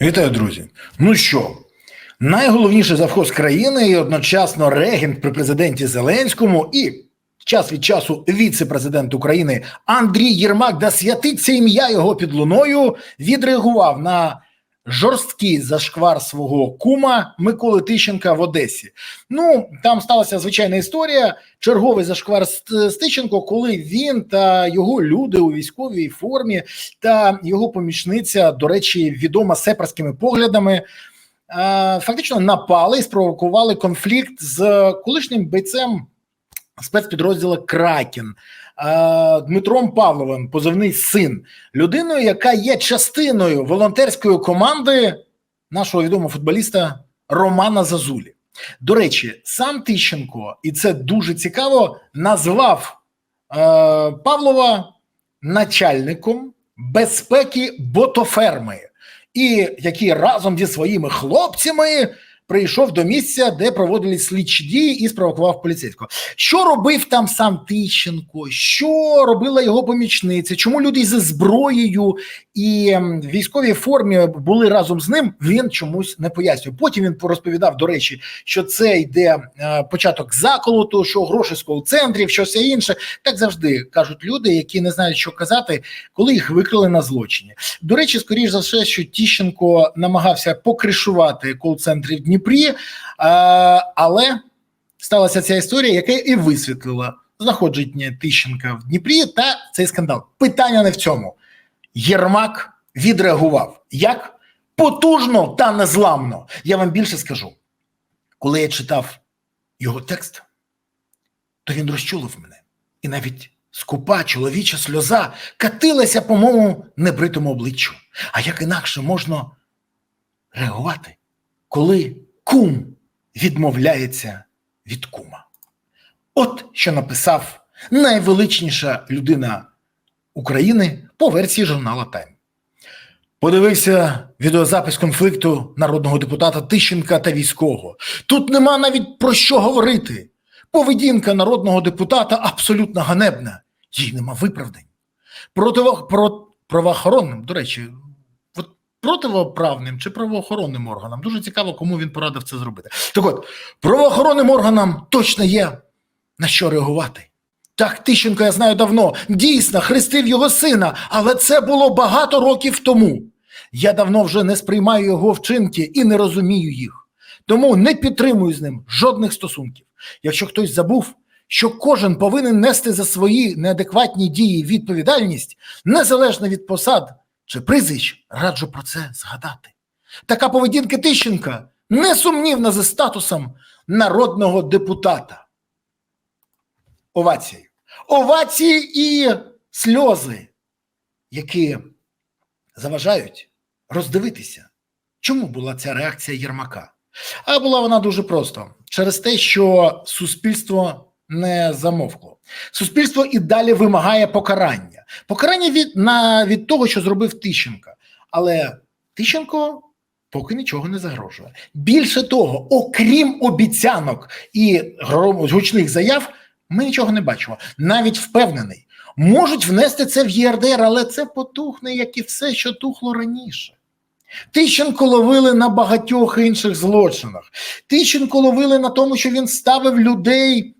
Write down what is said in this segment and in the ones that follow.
Вітаю, друзі. Ну що, найголовніший завхоз країни і одночасно регент при президенті Зеленському і час від часу віце-президент України Андрій Єрмак, да святиться ім'я його під луною, відреагував на жорсткий зашквар свого кума Миколи Тищенка в Одесі. Ну там сталася звичайна історія. Черговий зашквар з коли він та його люди у військовій формі та його помічниця, до речі, відома сепарськими поглядами. е, Фактично напали і спровокували конфлікт з колишнім бойцем спецпідрозділу Кракен Дмитром Павловим, позивний син, людиною, яка є частиною волонтерської команди нашого відомого футболіста Романа Зазулі. До речі, сам Тищенко, і це дуже цікаво, назвав е, Павлова начальником безпеки ботоферми, і який разом зі своїми хлопцями прийшов до місця, де проводили слідчі дії, і спровокував поліцейського. Що робив там сам Тищенко? Що робила його помічниця? Чому люди зі зброєю і військовій формі були разом з ним? Він чомусь не пояснює. Потім він розповідав, до речі, що це йде е, початок заколоту, що гроші з кол-центрів, що все інше. Так завжди кажуть люди, які не знають, що казати, коли їх викрили на злочині. До речі, скоріш за все, що Тищенко намагався покришувати кол-центри в Дніпрі, е, але сталася ця історія, яка і висвітлила знаходження Тищенка в Дніпрі та цей скандал. Питання не в цьому. Єрмак відреагував як потужно та незламно. Я вам більше скажу. Коли я читав його текст, то він розчулив мене. І навіть скупа чоловіча сльоза катилася по моєму небритому обличчю. А як інакше можна реагувати, коли кум відмовляється від кума? От що написав найвеличніша людина України по версії журнала Тайм. Подивився відеозапис конфлікту народного депутата Тищенка та військового. Тут нема навіть про що говорити. Поведінка народного депутата абсолютно ганебна, їй нема виправдань. Противо, про, правоохоронним, до речі, противоправним чи правоохоронним органам дуже цікаво, кому він порадив це зробити. Так от, правоохоронним органам точно є на що реагувати. Так, Тищенко, я знаю давно, дійсно хрестив його сина, але це було багато років тому. Я давно вже не сприймаю його вчинки і не розумію їх. Тому не підтримую з ним жодних стосунків. Якщо хтось забув, що кожен повинен нести за свої неадекватні дії відповідальність, незалежно від посад чи прізвищ, раджу про це згадати. Така поведінка Тищенка несумнівна за статусом народного депутата. Овації. Овації і сльози, які заважають роздивитися, чому була ця реакція Єрмака. А була вона дуже просто через те, що суспільство не замовкло. Суспільство і далі вимагає покарання. Покарання від, на, від того, що зробив Тищенка. Але Тищенко поки нічого не загрожує. Більше того, окрім обіцянок і гучних заяв, ми нічого не бачимо. Навіть впевнений, можуть внести це в ЄРДР, але це потухне, як і все, що тухло раніше. Тищенко ловили на багатьох інших злочинах. Тищенко ловили на тому, що він ставив людей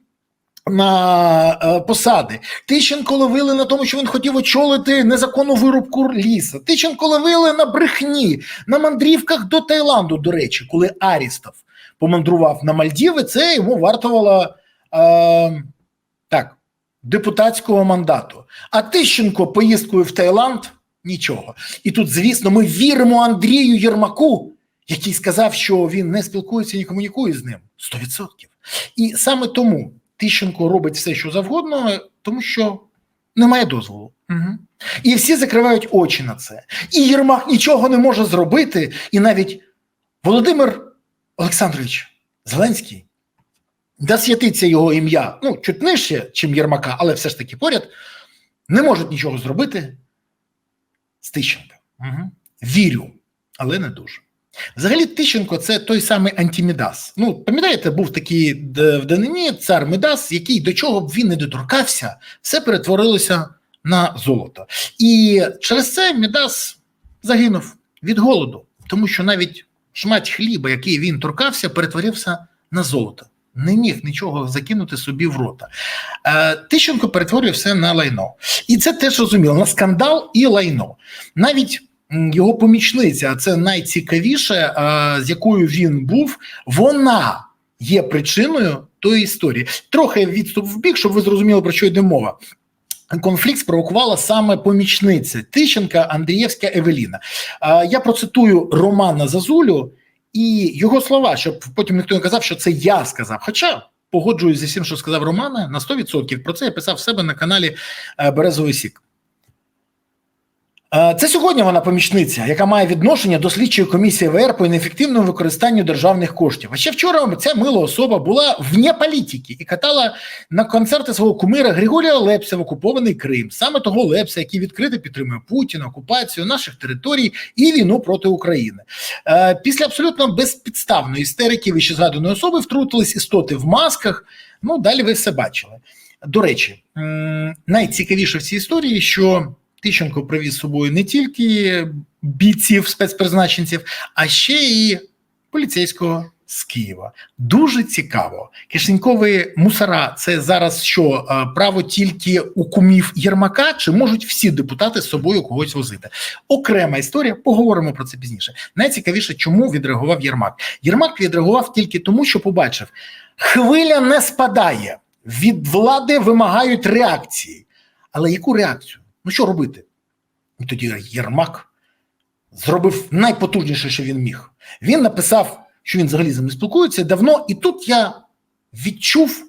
на е, посади. Тищенко ловили на тому, що він хотів очолити незаконну вирубку ліса. Тищенко ловили на брехні, на мандрівках до Таїланду, до речі, коли Арістов помандрував на Мальдіви, це йому вартувало е, так, депутатського мандату. А Тищенко поїздкою в Таїланд нічого. І тут, звісно, ми віримо Андрію Єрмаку, який сказав, що він не спілкується і не комунікує з ним 100%. І саме тому Тищенко робить все, що завгодно, тому що немає дозволу. Угу. І всі закривають очі на це. І Єрмак нічого не може зробити. І навіть Володимир Олександрович Зеленський, да святиться його ім'я, ну, чуть нижче, чим Єрмака, але все ж таки поряд, не можуть нічого зробити з Тищенка. Угу. Вірю, але не дуже. Взагалі, Тищенко це той самий антимідас. Ну, пам'ятаєте, був такий д- в данині цар Медас, який до чого б він не доторкався, все перетворилося на золото. І через це Мідас загинув від голоду тому що навіть шмат хліба, який він торкався, перетворився на золото. Не міг нічого закинути собі в рота. Е, Тищенко перетворює все на лайно. І це теж розуміло, на скандал і лайно. Навіть його помічниця, а це найцікавіше, е, з якою він був, вона є причиною тої історії. Трохи відступ в бік, щоб ви зрозуміли, про що йде мова. Конфлікт спровокувала саме помічниця Тищенка Андрієвська Евеліна. Е, Я процитую Романа Зазулю і його слова, щоб потім ніхто не казав, що це я сказав. Хоча погоджуюсь зі всім, що сказав Романа, на 100%. Про це я писав в себе на каналі е, Березовий Сік. Е, Це сьогодні вона помічниця, яка має відношення до слідчої комісії ВР по неефективному використанню державних коштів. А ще вчора ця мила особа була вне політики і катала на концерти свого кумира Григорія Лепса в окупований Крим, саме того Лепса, який відкрито підтримує Путіна, окупацію наших територій і війну проти України. Е, Після абсолютно безпідставної істерики вище згаданої особи втрутились істоти в масках. Ну далі ви все бачили. До речі, найцікавіше в цій історії, що Тищенко привіз з собою не тільки бійців спецпризначенців, а ще і поліцейського з Києва. Дуже цікаво. Кишенькові мусора це зараз що е, право тільки у кумів Єрмака, чи можуть всі депутати з собою когось возити? Окрема історія. Поговоримо про це пізніше. Найцікавіше, чому відреагував Єрмак. Єрмак відреагував тільки тому, що побачив, хвиля не спадає. Від влади вимагають реакції. Але яку реакцію? Ну що робити? І тоді Єрмак зробив найпотужніше, що він міг. Він написав, що він взагалі з ним спілкується давно, і тут я відчув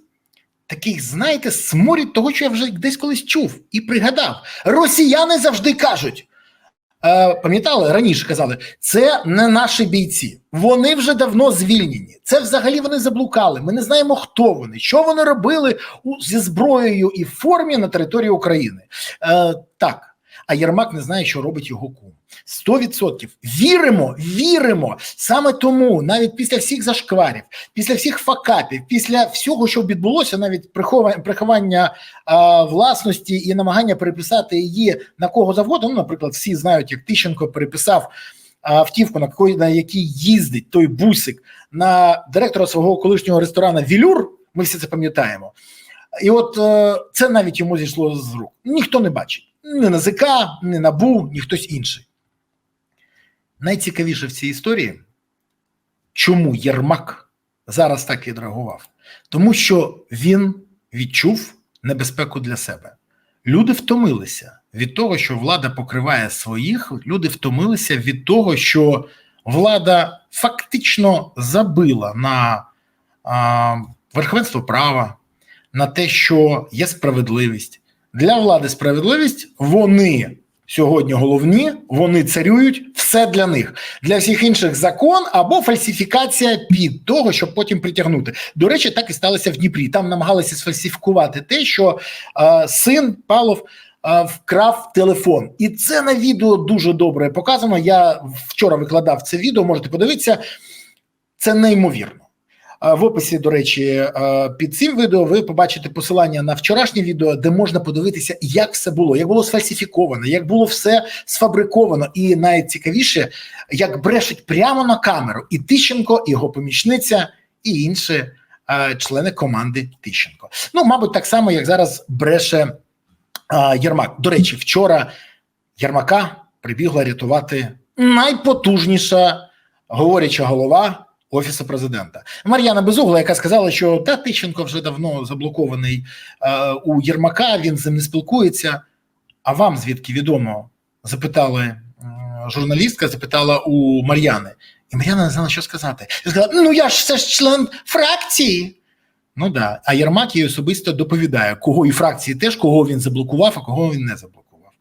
такий, знаєте, сморід того, що я вже десь колись чув і пригадав. Росіяни завжди кажуть. Е, пам'ятали раніше казали, це не наші бійці. Вони вже давно звільнені. Це взагалі вони заблукали. Ми не знаємо, хто вони, що вони робили у, зі зброєю і формі на території України. Е, так. А Єрмак не знає, що робить його кум. Сто відсотків віримо, віримо. Саме тому, навіть після всіх зашкварів, після всіх факапів, після всього, що відбулося, навіть приховання а, власності і намагання переписати її на кого завгодно. Ну, наприклад, всі знають, як Тищенко переписав автівку, на якій, на якій їздить той бусик на директора свого колишнього ресторану Вілюр. Ми всі це пам'ятаємо. І от е, це навіть йому зійшло з рук. Ніхто не бачить. Ні НАЗК, ні НАБУ, ні хтось інший. Найцікавіше в цій історії, чому Єрмак зараз так відреагував? Тому що він відчув небезпеку для себе. Люди втомилися від того, що влада покриває своїх, люди втомилися від того, що влада фактично забила на а, верховенство права, на те, що є справедливість. Для влади справедливість вони сьогодні головні, вони царюють все для них. Для всіх інших закон або фальсифікація під того, щоб потім притягнути. До речі, так і сталося в Дніпрі. Там намагалися сфальсифікувати те, що е, син Павлов е, вкрав телефон, і це на відео дуже добре показано. Я вчора викладав це відео. Можете подивитися, це неймовірно. В описі, до речі, під цим відео ви побачите посилання на вчорашнє відео, де можна подивитися, як все було, як було сфальсифіковано, як було все сфабриковано, і найцікавіше, як брешуть прямо на камеру і Тищенко, і його помічниця, і інші члени команди Тищенко. Ну, мабуть, так само, як зараз бреше Єрмак. До речі, вчора Єрмака прибігла рятувати найпотужніша говоряча голова. Офісу президента Мар'яна Безугла, яка сказала, що та Тищенко вже давно заблокований е, у Єрмака, він з ним не спілкується. А вам звідки відомо? Запитали журналістка, запитала у Мар'яни, і Мар'яна не знала, що сказати. Я сказала: Ну я ж це ж член фракції. Ну да. А Єрмак їй особисто доповідає, кого і фракції теж, кого він заблокував, а кого він не заблокував.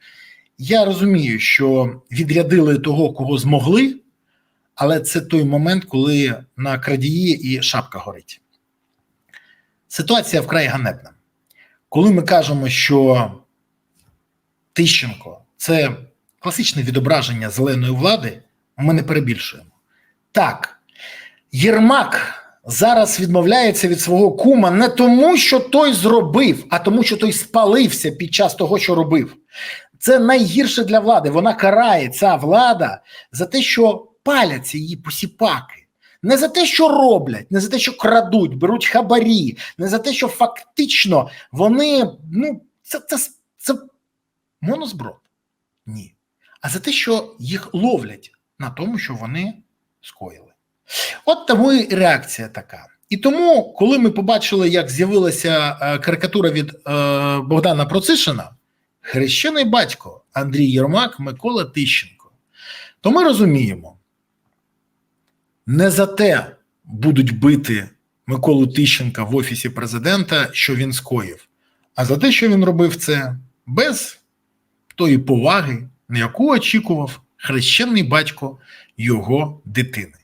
Я розумію, що відрядили того, кого змогли. Але це той момент, коли на крадії і шапка горить. Ситуація вкрай ганебна. Коли ми кажемо, що Тищенко це класичне відображення зеленої влади, ми не перебільшуємо. Так, Єрмак зараз відмовляється від свого кума не тому, що той зробив, а тому, що той спалився під час того, що робив. Це найгірше для влади. Вона карає ця влада за те, що паляться її посіпаки. Не за те, що роблять, не за те, що крадуть, беруть хабарі, не за те, що фактично вони ну це це, це монозброд. Ні. А за те, що їх ловлять на тому, що вони скоїли. От тому і реакція така. І тому, коли ми побачили, як з'явилася е, карикатура від е, Богдана Процишина, хрещений батько Андрій Єрмак, Микола Тищенко, то ми розуміємо, не за те будуть бити Миколу Тищенка в офісі президента, що він скоїв, а за те, що він робив це без тої поваги, на яку очікував хрещений батько його дитини.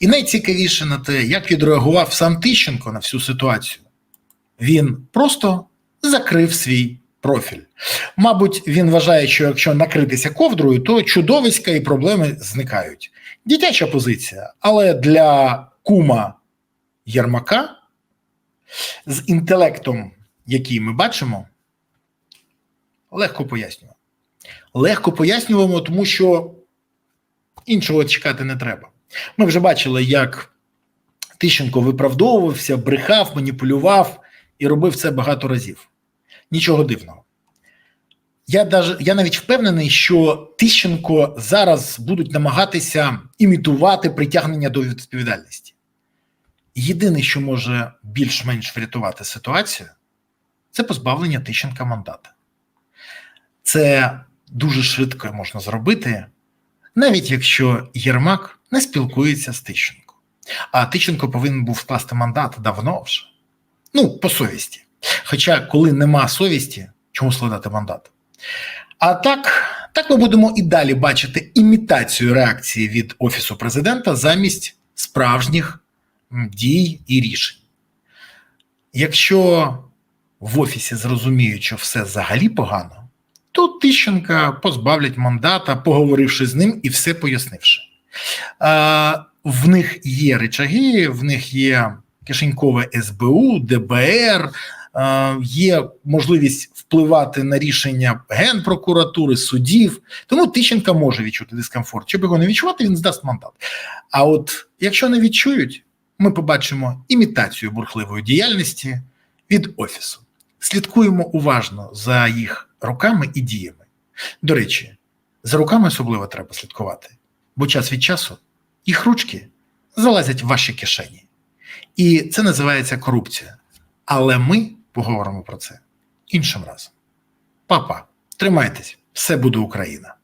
І найцікавіше на те, як відреагував сам Тищенко на всю ситуацію, він просто закрив свій профіль. Мабуть, він вважає, що якщо накритися ковдрою, то чудовиська і проблеми зникають. Дитяча позиція, але для кума Єрмака з інтелектом, який ми бачимо, легко пояснюємо. Легко пояснюємо, тому що іншого чекати не треба. Ми вже бачили, як Тищенко виправдовувався, брехав, маніпулював і робив це багато разів. Нічого дивного. Я даже, я навіть впевнений, що Тищенко зараз будуть намагатися імітувати притягнення до відповідальності. Єдине, що може більш-менш врятувати ситуацію, це позбавлення Тищенка мандата. Це дуже швидко можна зробити, навіть якщо Єрмак не спілкується з Тищенко. А Тищенко повинен був скласти мандат давно вже. Ну, по совісті. Хоча, коли нема совісті, чому складати мандат? А так, так ми будемо і далі бачити імітацію реакції від Офісу президента замість справжніх дій і рішень. Якщо в Офісі зрозуміють, що все взагалі погано, то Тищенка позбавлять мандата, поговоривши з ним і все пояснивши. В них є речаги, в них є кишенькове СБУ, ДБР, є можливість впливати на рішення генпрокуратури, судів. Тому Тищенка може відчути дискомфорт. Щоб його не відчувати, він здасть мандат. А от якщо не відчують, ми побачимо імітацію бурхливої діяльності від офісу. Слідкуємо уважно за їх руками і діями. До речі, за руками особливо треба слідкувати, бо час від часу їх ручки залазять в ваші кишені. І це називається корупція. Але ми поговоримо про це іншим разом. Папа, тримайтесь, все буде Україна!